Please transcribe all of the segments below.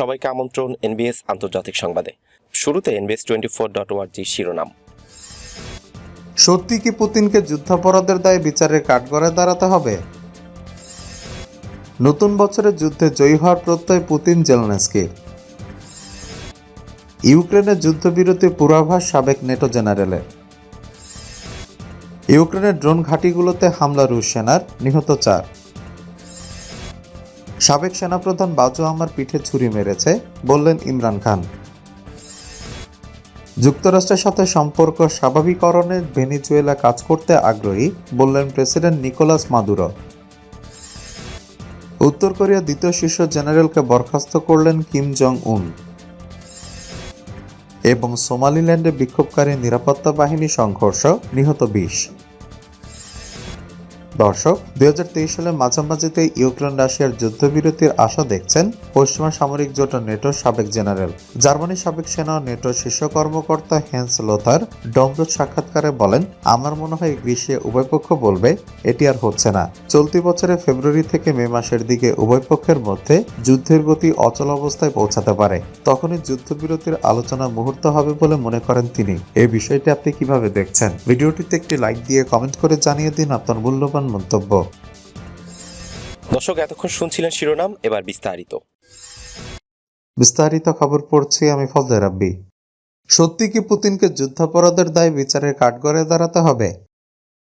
সবাইকে আমন্ত্রণ এনবিএস আন্তর্জাতিক সংবাদে। শুরুতে এনবিএস টোয়েন্টি ফোর ডট ওয়ার্জি শিরোনাম। সত্যি কি পুতিনকে যুদ্ধাপরাধের দায়ে বিচারের কাঠগড়ায় দাঁড়াতে হবে? নতুন বছরের যুদ্ধে জয়ী হওয়ার প্রত্যয় পুতিন জেলনেস্কির। ইউক্রেনের যুদ্ধবিরতি পূর্বাভাস সাবেক নেটো জেনারেলের। ইউক্রেনের ড্রোন ঘাঁটিগুলোতে হামলা রুশ সেনার নিহত চার। সাবেক সেনাপ্রধান বাজু আমার পিঠে ছুরি মেরেছে, বললেন ইমরান খান। যুক্তরাষ্ট্রের সাথে সম্পর্ক স্বাভাবিকরণে ভেনিজুয়েলা কাজ করতে আগ্রহী, বললেন প্রেসিডেন্ট নিকোলাস মাদুরো। উত্তর কোরিয়া দ্বিতীয় শীর্ষ জেনারেলকে বরখাস্ত করলেন কিম জং উন এবং সোমালিল্যান্ডে বিক্ষোভকারী নিরাপত্তা বাহিনী সংঘর্ষ নিহত বিশ। দর্শক, দুই সালের মাঝামাঝিতে ইউক্রেন রাশিয়ার যুদ্ধবিরতির আশা দেখছেন পশ্চিমা সামরিক জোট নেটোর সাবেক জেনারেল। জার্মানির সাবেক সেনা নেটোর শীর্ষ কর্মকর্তা হেন্স লোথার ডমরুদ সাক্ষাৎকারে বলেন, আমার মনে হয় গ্রীষ্মে উভয় পক্ষ বলবে, এটি আর হচ্ছে না। চলতি বছরের ফেব্রুয়ারি থেকে মে মাসের দিকে উভয় পক্ষের মধ্যে যুদ্ধের গতি অচল অবস্থায় পৌঁছাতে পারে। তখনই যুদ্ধবিরতির আলোচনা মুহূর্ত হবে বলে মনে করেন তিনি। এই বিষয়টি আপনি কীভাবে দেখছেন? ভিডিওটিতে একটি লাইক দিয়ে কমেন্ট করে জানিয়ে দিন আপনার মূল্যবান মন্তব্য। দর্শক এতক্ষণ শুনছিলেন শিরোনাম এবার বিস্তারিত। বিস্তারিত খবর পড়ছি আমি ফজলে রাব্বি। সত্যি কি পুতিনকে যুদ্ধাপরাধের দায় বিচারের কাঠগড়ে দাঁড়াতে হবে?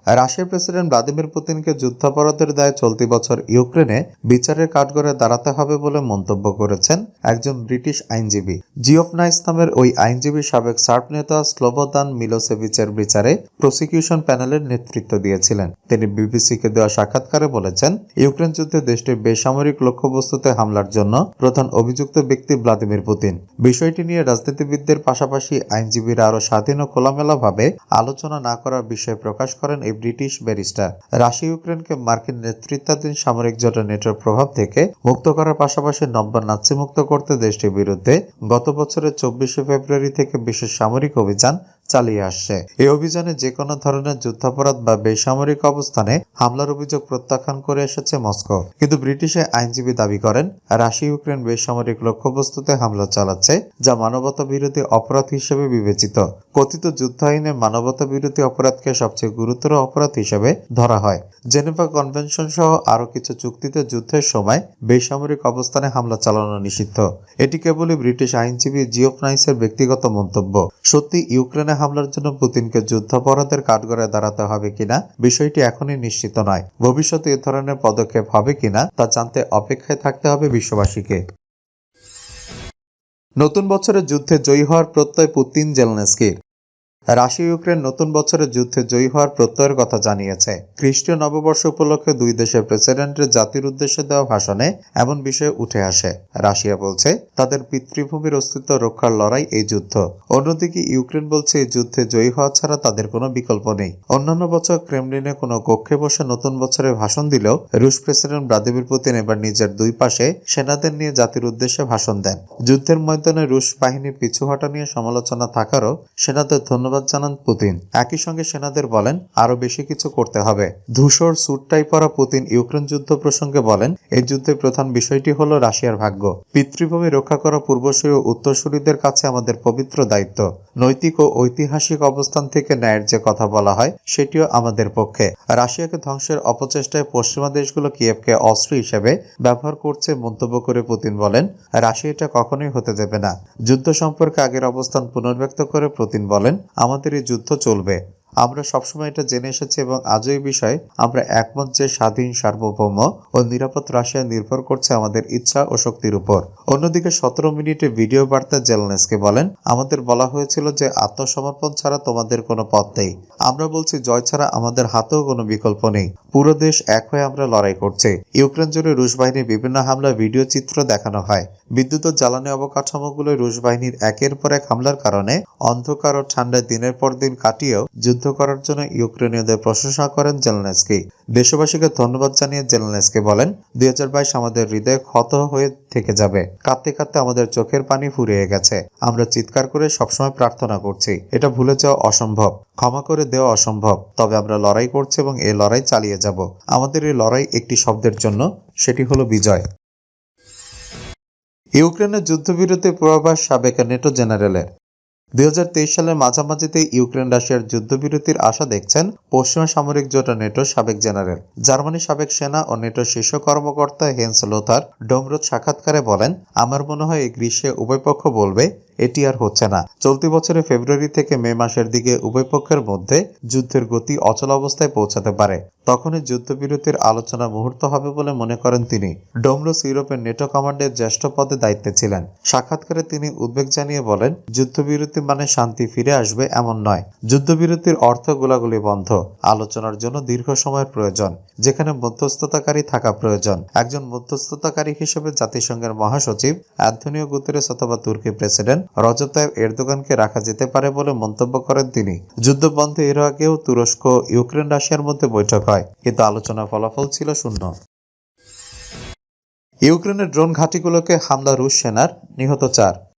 রাশিয়ার প্রেসিডেন্ট ভ্লাদিমির পুতিনকে যুদ্ধাপরাধের দায়ে চলতি বছর ইউক্রেনে বিচারের কাঠগড়ায় দাঁড়াতে হবে বলে মন্তব্য করেছেন একজন ব্রিটিশ আইনজীবী। জিওফ নাইস নামের ওই আইনজীবী সাবেক সার্প নেতা স্লোবোদান মিলোসেভিচের বিচারে প্রসিকিউশন প্যানেলের নেতৃত্ব দিয়েছিলেন। তিনি বিবিসিকে দেওয়া সাক্ষাৎকারে বলেছেন, ইউক্রেন যুদ্ধে দেশটির বেসামরিক লক্ষ্যবস্তুতে হামলার জন্য প্রধান অভিযুক্ত ব্যক্তি ভ্লাদিমির পুতিন। বিষয়টি নিয়ে রাজনীতিবিদদের পাশাপাশি আইনজীবীরা আরও স্বাধীন ও খোলামেলাভাবে আলোচনা না করার বিষয়ে প্রকাশ করেন এই ব্রিটিশ ব্যারিস্টার। রাশিয়া, ইউক্রেনকে মার্কিন নেতৃত্বাধীন সামরিক জোটের নেটোর প্রভাব থেকে মুক্ত করার পাশাপাশি নব্য নাৎসি মুক্ত করতে দেশটির বিরুদ্ধে গত বছরের চব্বিশে ফেব্রুয়ারি থেকে বিশেষ সামরিক অভিযান চালিয়ে আসছে। এই অভিযানে যে কোনো ধরনের যুদ্ধাপরাধ বা বেসামরিক অবস্থানে হামলার অভিযোগ প্রত্যাখ্যান করে এসেছে মস্কো। কিন্তু ব্রিটিশের আইনজীবী দাবি করেন, রাশিয়া ইউক্রেন বেসামরিক লক্ষ্যবস্তুতে হামলা চালাচ্ছে, যা মানবতা বিরোধী অপরাধ হিসেবে বিবেচিত। কথিত যুদ্ধ আইনে মানবতা বিরোধী অপরাধকে সবচেয়ে গুরুতর অপরাধ হিসেবে ধরা হয়। জেনেভা কনভেনশন সহ আরও কিছু চুক্তিতে যুদ্ধের সময় বেসামরিক অবস্থানে হামলা চালানো নিষিদ্ধ। এটি কেবলই ব্রিটিশ আইনজীবী জিওফ নাইসের ব্যক্তিগত মন্তব্য। সত্যি, ইউক্রেনে হামলার জন্য পুতিনকে যুদ্ধাপরাধের কাঠগড়ায় দাঁড়াতে হবে কিনা বিষয়টি এখনই নিশ্চিত নয়। ভবিষ্যতে এ ধরনের পদক্ষেপ হবে কিনা তা জানতে অপেক্ষায় থাকতে হবে বিশ্ববাসীকে। নতুন বছরের যুদ্ধে জয়ী হওয়ার প্রত্যয় পুতিন জেলনেস্কির। রাশিয়া, ইউক্রেন নতুন বছরের যুদ্ধে জয়ী হওয়ার প্রত্যয়ের কথা জানিয়েছে। খ্রিস্টীয় নববর্ষ উপলক্ষে দুই দেশের প্রেসিডেন্টের জাতির উদ্দেশ্যে দেওয়া ভাষণে এমন বিষয় উঠে আসে। রাশিয়া বলছে, তাদের পিতৃভূমির অস্তিত্ব রক্ষার লড়াই এই যুদ্ধ। অন্যদিকে ইউক্রেন বলছে, এই যুদ্ধে জয়ী হওয়া ছাড়া তাদের কোনো বিকল্প নেই। অন্যান্য বছর ক্রেমলিনে কোনো কক্ষে বসে নতুন বছরে ভাষণ দিলেও রুশ প্রেসিডেন্ট ভ্লাদিমির পুতিন এবার নিজের দুই পাশে সেনাদের নিয়ে জাতির উদ্দেশ্যে ভাষণ দেন। যুদ্ধের ময়দানে রুশ বাহিনীর পিছু হটা নিয়ে সমালোচনা থাকারও সেনাদের ধন্যবাদ জানান পুতিন। একই সঙ্গে সেনাদের বলেন আরও বেশি কিছু করতে হবে। ধূসর স্যুটটাই পরা পুতিন ইউক্রেন যুদ্ধ প্রসঙ্গে বলেন, এই যুদ্ধের প্রধান বিষয়টি হলো রাশিয়ার ভাগ্য। পিতৃভূমি রক্ষা করা পূর্বসূরি ও উত্তরসূরিদের কাছে আমাদের পবিত্র দায়িত্ব। নৈতিক ও ঐতিহাসিক অবস্থান থেকে ন্যায়ের যে কথা বলা হয়, সেটিও আমাদের পক্ষে। রাশিয়াকে ধ্বংসের অপচেষ্টায় পশ্চিমা দেশগুলো কিয়েভকে অস্ত্র হিসেবে ব্যবহার করছে মন্তব্য করে পুতিন বলেন, রাশিয়া এটা কখনোই হতে দেবে না। যুদ্ধ সম্পর্কে আগের অবস্থান পুনর্ব্যক্ত করে পুতিন বলেন আমাদের এই যুদ্ধ চলবে। আমরা সবসময় এটা জেনে এসেছি এবং আজও এই বিষয়ে আমরা একমত যে স্বাধীন, সার্বভৌম ও নিরাপদ রাশিয়া নির্ভর করছে আমাদের ইচ্ছা ও শক্তির উপর। অন্যদিকে সতেরো মিনিটে ভিডিও বার্তা জেলনেসকে বলেন, আমাদের বলা হয়েছিল যে আত্মসমর্পণ ছাড়া তোমাদের কোনো পথ নেই। আমরা বলছি জয় ছাড়া আমাদের হাতেও কোনো বিকল্প নেই। পুরো দেশ এক হয়ে আমরা লড়াই করছে। ইউক্রেন জুড়ে রুশ বাহিনীর বিভিন্ন হামলা ভিডিও চিত্র দেখানো হয়। বিদ্যুৎ ও জ্বালানি অবকাঠামোগুলো রুশ বাহিনীর একের পর এক হামলার কারণে অন্ধকার ও ঠান্ডায় দিনের পর দিন কাটিয়েও যুদ্ধ করার জন্য ইউক্রেনীয়দের প্রশংসা করেন জেলনেসকি। দেশবাসীকে ধন্যবাদ জানিয়ে জেলনেসকি বলেন, দুই হাজার বাইশ আমাদের হৃদয় ক্ষত হয়ে থেকে যাবে। কাঁদতে কাঁদতে আমাদের চোখের পানি ফুরিয়ে গেছে। আমরা চিৎকার করে সবসময় প্রার্থনা করছি। এটা ভুলে যাওয়া অসম্ভব। ক্ষমা করে দেওয়া অসম্ভব। তবে আমরা লড়াই করছি এবং এই লড়াই চালিয়ে যাব। আমাদের এই লড়াই একটি শব্দের জন্য। সেটি হলো বিজয়। ইউক্রেনের যুদ্ধবিরতির পূর্বাভাস সাবেক নেটো জেনারেলের দুই হাজার তেইশ সালের মাঝামাঝিতে ইউক্রেন রাশিয়ার যুদ্ধবিরতির আশা দেখছেন পশ্চিমা সামরিক জোট নেটোর সাবেক জেনারেল। জার্মানির সাবেক সেনা ও নেটোর শীর্ষ কর্মকর্তা হেন্স লোথার ডোমরোদ সাক্ষাৎকারে বলেন, আমার মনে হয় এই গ্রীষ্মে উভয় পক্ষ বলবে এটি আর হচ্ছে না। চলতি বছরের ফেব্রুয়ারি থেকে মে মাসের দিকে উভয় পক্ষের মধ্যে যুদ্ধের গতি অচল অবস্থায় পৌঁছাতে পারে। তখনই যুদ্ধবিরতির আলোচনা মুহূর্ত হবে বলে মনে করেন তিনি। ডোমরোস ইউরোপের নেটো কমান্ডের জ্যেষ্ঠ পদে দায়িত্বে ছিলেন। সাক্ষাৎকারে তিনি উদ্বেগ জানিয়ে বলেন, যুদ্ধবিরতি মানে শান্তি ফিরে আসবে এমন নয়। যুদ্ধবিরতির অর্থ গোলাগুলি বন্ধ। আলোচনার জন্য দীর্ঘ সময়ের প্রয়োজন, যেখানে মধ্যস্থতাকারী থাকা প্রয়োজন। একজন মধ্যস্থতাকারী হিসেবে জাতিসংঘের মহাসচিব অ্যান্থনিও গুতেরেস অথবা তুর্কি প্রেসিডেন্ট রজব তাইব এরদোগানকে রাখা যেতে পারে বলে মন্তব্য করেন তিনি। যুদ্ধ বন্ধে এর আগেও তুরস্ক, ইউক্রেন, রাশিয়ার মধ্যে বৈঠক হয়। কিন্তু আলোচনার ফলাফল ছিল শূন্য। ইউক্রেনের ড্রোন ঘাঁটিগুলোকে হামলা রুশ সেনার নিহত চার।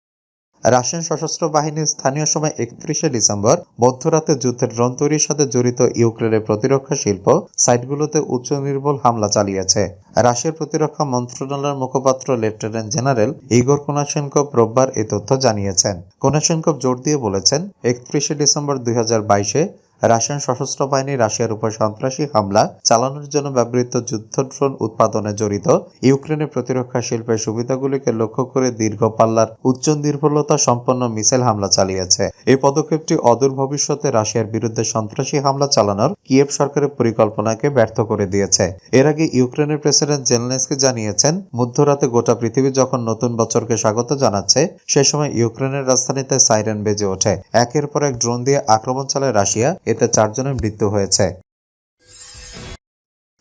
রাশিয়ান সশস্ত্র বাহিনী স্থানীয় সময় একত্রিশে ডিসেম্বর, মধ্যরাতে যুদ্ধের ড্রোন তৈরির সাথে জড়িত ইউক্রেনের প্রতিরক্ষা শিল্প সাইটগুলোতে উচ্চ নির্বল হামলা চালিয়েছে। রাশিয়ার প্রতিরক্ষা মন্ত্রণালয়ের মুখপাত্র লেফটেন্যান্ট জেনারেল ইগর কোনাশেনকভ রোববার এ তথ্য জানিয়েছেন। কোনাশেনকভ জোর দিয়ে বলেছেন, একত্রিশে ডিসেম্বর দুই হাজার বাইশে রাশিয়ান সশস্ত্র বাহিনী রাশিয়ার উপর সন্ত্রাসী হামলা চালানোর জন্য ব্যবহৃত যুদ্ধ ড্রোন উৎপাদনে জড়িত। ইউক্রেনের প্রতিরক্ষা শিল্পের সুবিধাগুলিকে লক্ষ্য করে দীর্ঘ পাল্লার উচ্চ নির্ভুলতা সম্পন্ন মিসাইল হামলা চালিয়েছে। এই পদক্ষেপটি অদূর ভবিষ্যতে রাশিয়ার বিরুদ্ধে সন্ত্রাসী হামলা চালানোর কিয়েভ সরকারের পরিকল্পনাকে ব্যর্থ করে দিয়েছে। এর আগে ইউক্রেনের প্রেসিডেন্ট জেলনেসকি জানিয়েছেন, মধ্যরাতে গোটা পৃথিবী যখন নতুন বছরকে স্বাগত জানাচ্ছে, সে সময় ইউক্রেনের রাজধানীতে সাইরেন বেজে ওঠে। একের পর এক ড্রোন দিয়ে আক্রমণ চালায় রাশিয়া। এতে চারজনের মৃত্যু হয়েছে।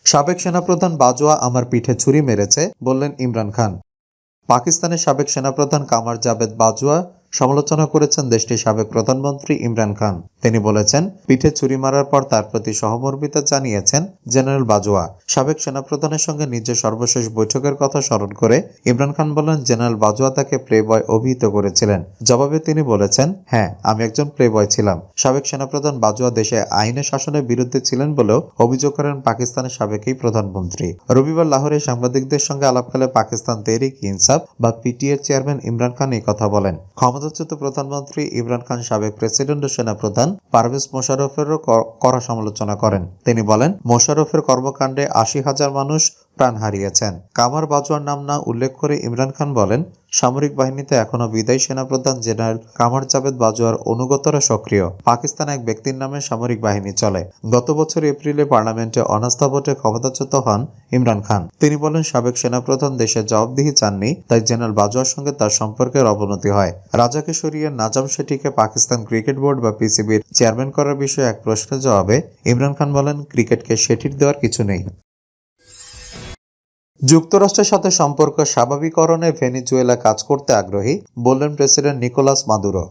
সাবেক সেনাপ্রধান বাজোয়া আমার পিঠে ছুরি মেরেছে, বললেন ইমরান খান। পাকিস্তানের সাবেক সেনাপ্রধান কামার জাবেদ বাজওয়া সমালোচনা করেছেন দেশটির সাবেক প্রধানমন্ত্রী ইমরান খান। তিনি বলেছেন, পিঠে ছুরি মারার পর তার প্রতি সহমর্মিতা জানিয়েছেন জেনারেল বাজওয়া। সাবেক সেনাপ্রধানের সঙ্গে নিজের সর্বশেষ বৈঠকের কথা স্মরণ করে ইমরান খান বলেন, জেনারেল বাজওয়া তাকে প্লে বয় অভিহিত করেছিলেন। জবাবে তিনি বলেছেন হ্যাঁ আমি একজন প্লে বয় ছিলাম। সাবেক সেনাপ্রধান বাজওয়া দেশে আইনের শাসনের বিরুদ্ধে ছিলেন বলেও অভিযোগ করেন পাকিস্তানের সাবেকই প্রধানমন্ত্রী। রবিবার লাহোরে সাংবাদিকদের সঙ্গে আলাপকালে পাকিস্তান তেহরিক ইনসাফ বা পিটিএর চেয়ারম্যান ইমরান খান এই কথা বলেন। ক্ষমতাচ্যুত প্রধানমন্ত্রী ইমরান খান সাবেক প্রেসিডেন্ট ও সেনাপ্রধান পারভেজ মোশারফেরও করা কড়া সমালোচনা করেন। তিনি বলেন মোশারফের কর্মকাণ্ডে আশি হাজার মানুষ প্রাণ হারিয়েছেন। কামার বাজওয়ার নাম না উল্লেখ করে ইমরান খান বলেন, সামরিক বাহিনীতে এখনও বিদায়ী সেনাপ্রধান জেনারেল কামার জাভেদ বাজওয়ার অনুগতরা সক্রিয়। পাকিস্তান এক ব্যক্তির নামে সামরিক বাহিনী চলে। গত বছর এপ্রিলে পার্লামেন্টে অনাস্থা ভোটে ক্ষমতাচ্যুত হন ইমরান খান। তিনি বলেন, সাবেক সেনাপ্রধান দেশের জবাবদিহি চাননি, তাই জেনারেল বাজওয়ার সঙ্গে তার সম্পর্কের অবনতি হয়। রাজাকে সরিয়ে নাজাম শেঠিকে পাকিস্তান ক্রিকেট বোর্ড বা পিসিবির চেয়ারম্যান করার বিষয়ে এক প্রশ্নের জবাবে ইমরান খান বলেন, ক্রিকেটকে শেঠির দেওয়ার কিছু নেই। যুক্তরাষ্ট্রের সাথে সম্পর্ক স্বাভাবিকরণে ভেনিজুয়েলা কাজ করতে আগ্রহী বললেন প্রেসিডেন্ট নিকোলাস মাদুরো।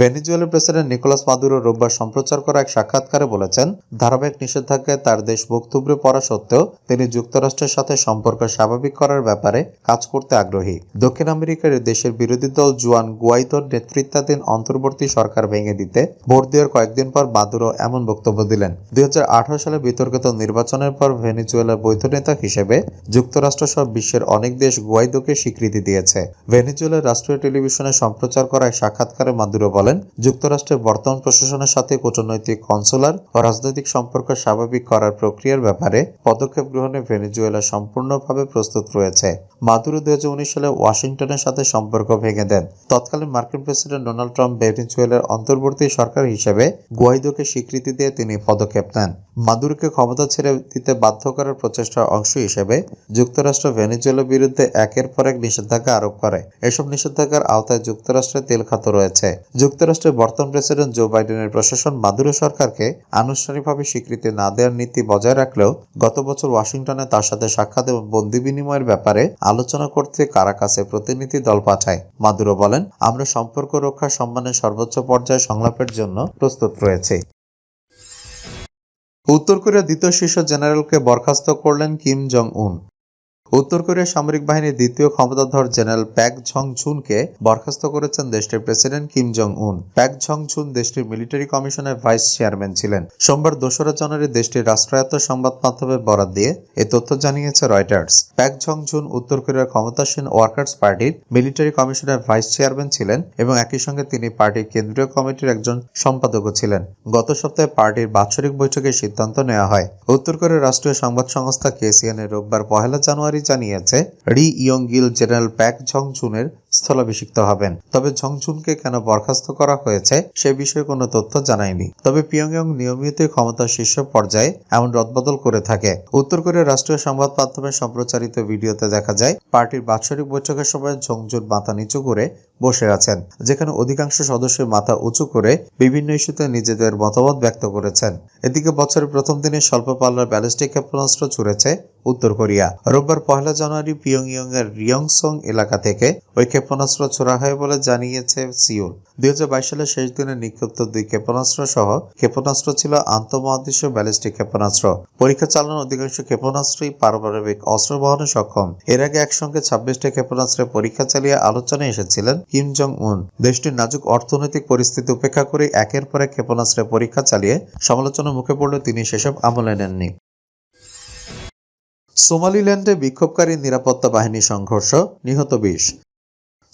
ভেনিজুয়েলার প্রেসিডেন্ট নিকোলাস মাদুরো রোববার সম্প্রচার করা এক সাক্ষাৎকারে বলেছেন, ধারাবাহিক নিষেধাজ্ঞায় তার দেশ থুবড়ে পড়া সত্ত্বেও তিনি যুক্তরাষ্ট্রের সাথে সম্পর্ক স্বাভাবিক করার ব্যাপারে কাজ করতে আগ্রহী। দক্ষিণ আমেরিকার দেশের বিরোধী দল জুয়ান গুয়াইদোর নেতৃত্বাধীন অন্তর্বর্তী সরকার ভেঙে দিতে ভোট দেওয়ার কয়েকদিন পর মাদুরো এমন বক্তব্য দিলেন। দুই হাজার আঠারো সালে বিতর্কিত নির্বাচনের পর ভেনিজুয়েলার বৈধ নেতা হিসেবে যুক্তরাষ্ট্র সহ বিশ্বের অনেক দেশ গুয়াইদোকে স্বীকৃতি দিয়েছে। ভেনিজুয়েলার রাষ্ট্রীয় টেলিভিশনে সম্প্রচার করা এক সাক্ষাৎকারে মাদুরো বলেন যুক্তরাষ্ট্রের বর্তমান প্রশাসনের সাথে কূটনৈতিক কনসুলার ও রাজনৈতিক সম্পর্ক স্বাভাবিক করার প্রক্রিয়ার ব্যাপারে পদক্ষেপ গ্রহণে ভেনিজুয়েলা সম্পূর্ণভাবে প্রস্তুত রয়েছে। মাদুরো দুই সালে ওয়াশিংটনের সাথে সম্পর্ক ভেঙে দেন। তৎকালীন মার্কিন প্রেসিডেন্ট ডোনাল্ড ট্রাম্প ভেনিজুয়েলার অন্তর্বর্তী সরকার হিসেবে গুয়াইদোকে স্বীকৃতি দিয়ে তিনি পদক্ষেপ নেন। মাদুরোকে ক্ষমতা ছেড়ে দিতে বাধ্য করার প্রচেষ্টার অংশ হিসেবে যুক্তরাষ্ট্র ভেনিজুয়েলার বিরুদ্ধে একের পর এক নিষেধাজ্ঞা আরোপ করে। এসব নিষেধাজ্ঞার আওতায় যুক্তরাষ্ট্রের তেল খাত রয়েছে। যুক্তরাষ্ট্রের বর্তমান প্রেসিডেন্ট জো বাইডেনের প্রশাসন মাদুরো সরকারকে আনুষ্ঠানিকভাবে স্বীকৃতি না দেওয়ার নীতি বজায় রাখলেও গত বছর ওয়াশিংটনে তার সাথে সাক্ষাৎ এবং বন্দি বিনিময়ের ব্যাপারে আলোচনা করতে কারাকাসে প্রতিনিধি দল পাঠায়। মাদুরো বলেন, আমরা সম্পর্ক রক্ষা, সম্মানের সর্বোচ্চ পর্যায়ে সংলাপের জন্য প্রস্তুত রয়েছে। উত্তর কোরিয়ার দ্বিতীয় শীর্ষ জেনারেলকে বরখাস্ত করলেন কিম জং উন উত্তর কোরিয়ার সামরিক বাহিনীর দ্বিতীয় ক্ষমতাধর জেনারেল প্যাক ঝং ঝুনকে বরখাস্ত করেছেন দেশটির প্রেসিডেন্ট কিম জং উন প্যাক ঝং ঝুন দেশটির মিলিটারি কমিশনের ভাইস চেয়ারম্যান ছিলেন। সোমবার দোসরা জানুয়ারি দেশটির রাষ্ট্রায়ত্ত সংবাদ মাধ্যমে বরাত দিয়ে এ তথ্য জানিয়েছে রয়টার্স। প্যাক ঝং ঝুন উত্তর কোরিয়ার ক্ষমতাসীন ওয়ার্কার্স পার্টির মিলিটারি কমিশনের ভাইস চেয়ারম্যান ছিলেন এবং একই সঙ্গে তিনি পার্টির কেন্দ্রীয় কমিটির একজন সম্পাদকও ছিলেন। গত সপ্তাহে পার্টির বাৎসরিক বৈঠকে সিদ্ধান্ত নেওয়া হয়। উত্তর কোরিয়ার রাষ্ট্রীয় সংবাদ সংস্থা কেসিএন এর রোববার পহেলা জানুয়ারি জানিয়েছে Ri Yong Gil general Pak Jong ঝুনের স্থলাভিষিক্ত হবেন। তবে ঝংঝুনকে কেন বরখাস্ত করা হয়েছে সে বিষয়ে কোনো তথ্য জানায়নি। তবে পিয়ংইয়ং নিয়মিতই ক্ষমতার শীর্ষ পর্যায়ে এমন রদবদল করে থাকে। উত্তর কোরিয়ার রাষ্ট্রীয় সংবাদ মাধ্যমে সম্প্রচারিত ভিডিওতে দেখা যায়, পার্টির বাৎসরিক বৈঠকের সময় ঝংঝুন মাথা নিচু করে বসে আছেন, যেখানে অধিকাংশ সদস্যের মাথা উঁচু করে বিভিন্ন ইস্যুতে নিজেদের মতামত ব্যক্ত করেছেন। এদিকে বছরের প্রথম দিনে স্বল্প পাল্লার ব্যালিস্টিক ক্ষেপণাস্ত্র ছুড়েছে উত্তর কোরিয়া। রোববার পহেলা জানুয়ারি পিয়ংইয়ং এর রিয়ংসং এলাকা থেকে ওই ক্ষেপণাস্ত্র ছোড়া হয় বলে জানিয়েছে সিউল। দুই সালের শেষ দিনে নিক্ষিপ্ত দুই ক্ষেপণাস্ত্র সহ ক্ষেপণাস্ত্র ছিল আন্তঃমহাদেশীয় ব্যালিস্টিক ক্ষেপণাস্ত্র। পরীক্ষা চালানোর অধিকাংশ ক্ষেপণাস্ত্রই পারমাণবিক অস্ত্র বহনে সক্ষম। এর আগে একসঙ্গে ছাব্বিশটি ক্ষেপণাস্ত্রের পরীক্ষা চালিয়ে আলোচনায় এসেছিলেন কিম জং উন দেশটির নাজুক অর্থনৈতিক পরিস্থিতি উপেক্ষা করে একের পর এক ক্ষেপণাস্ত্রের পরীক্ষা চালিয়ে সমালোচনার মুখে পড়লেও তিনি সেসব আমলে নেননি। সোমালিল্যান্ডে বিক্ষোভকারী নিরাপত্তা বাহিনী সংঘর্ষ, নিহত বিশ।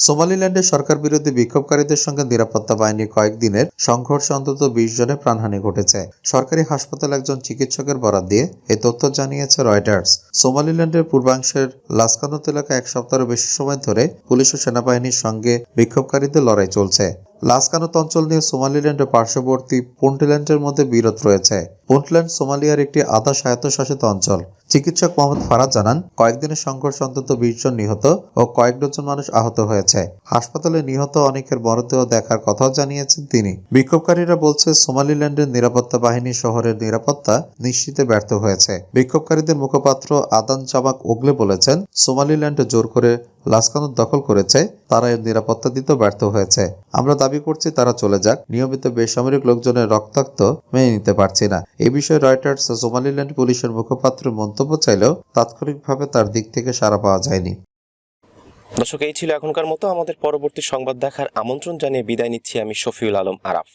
সোমালিল্যান্ডে সরকার বিরোধী বিক্ষোভকারীদের সঙ্গে নিরাপত্তা বাহিনীর কয়েকদিনের সংঘর্ষে অন্তত বিশ জনের প্রাণহানি ঘটেছে। সরকারি হাসপাতাল একজন চিকিৎসকের বরাদ দিয়ে এ তথ্য জানিয়েছে রয়টার্স। সোমালিল্যান্ডের পূর্বাংশের লাসকানত এলাকায় এক সপ্তাহের বেশি সময় ধরে পুলিশ ও সেনাবাহিনীর সঙ্গে বিক্ষোভকারীদের লড়াই চলছে। লাসকানোত অঞ্চল নিয়ে সোমালিল্যান্ডের পার্শ্ববর্তী পুন্টল্যান্ডের মধ্যে বিরোধ রয়েছে। পুন্টল্যান্ড সোমালিয়ার একটি আধা স্বায়ত্তশাসিত অঞ্চল। চিকিৎসক মোহাম্মদ ফারাজ জানান, কয়েকদিনের সংঘর্ষে অন্তত বিশ জন নিহত ও কয়েক ডজন মানুষ আহত হয়েছে। হাসপাতালে নিহত অনেকের মরদেহ দেখার কথাও জানিয়েছেন তিনি। বিক্ষোভকারীরা বলছে, সোমালিল্যান্ডের নিরাপত্তা বাহিনী শহরের নিরাপত্তা নিশ্চিতে ব্যর্থ হয়েছে। বিক্ষোভকারীদের মুখপাত্র আদান জামাক ওগলে বলেছেন, সোমালিল্যান্ডে জোর করে লাসকানুত দখল করেছে তারা এর নিরাপত্তা দিতেও ব্যর্থ হয়েছে। আমরা দাবি করছি তারা চলে যাক। নিয়মিত বেসামরিক লোকজনের রক্তাক্ত মেনে নিতে পারছি না। এ বিষয়ে রয়টার্স সোমালিল্যান্ড পুলিশের মুখপাত্র মন্তব্য চাইলেও তাৎক্ষণিকভাবে তার দিক থেকে সাড়া পাওয়া যায়নি। দর্শক, এই ছিল এখনকার মতো। আমাদের পরবর্তী সংবাদ দেখার আমন্ত্রণ জানিয়ে বিদায় নিচ্ছি আমি শফিউল আলম আরাফ।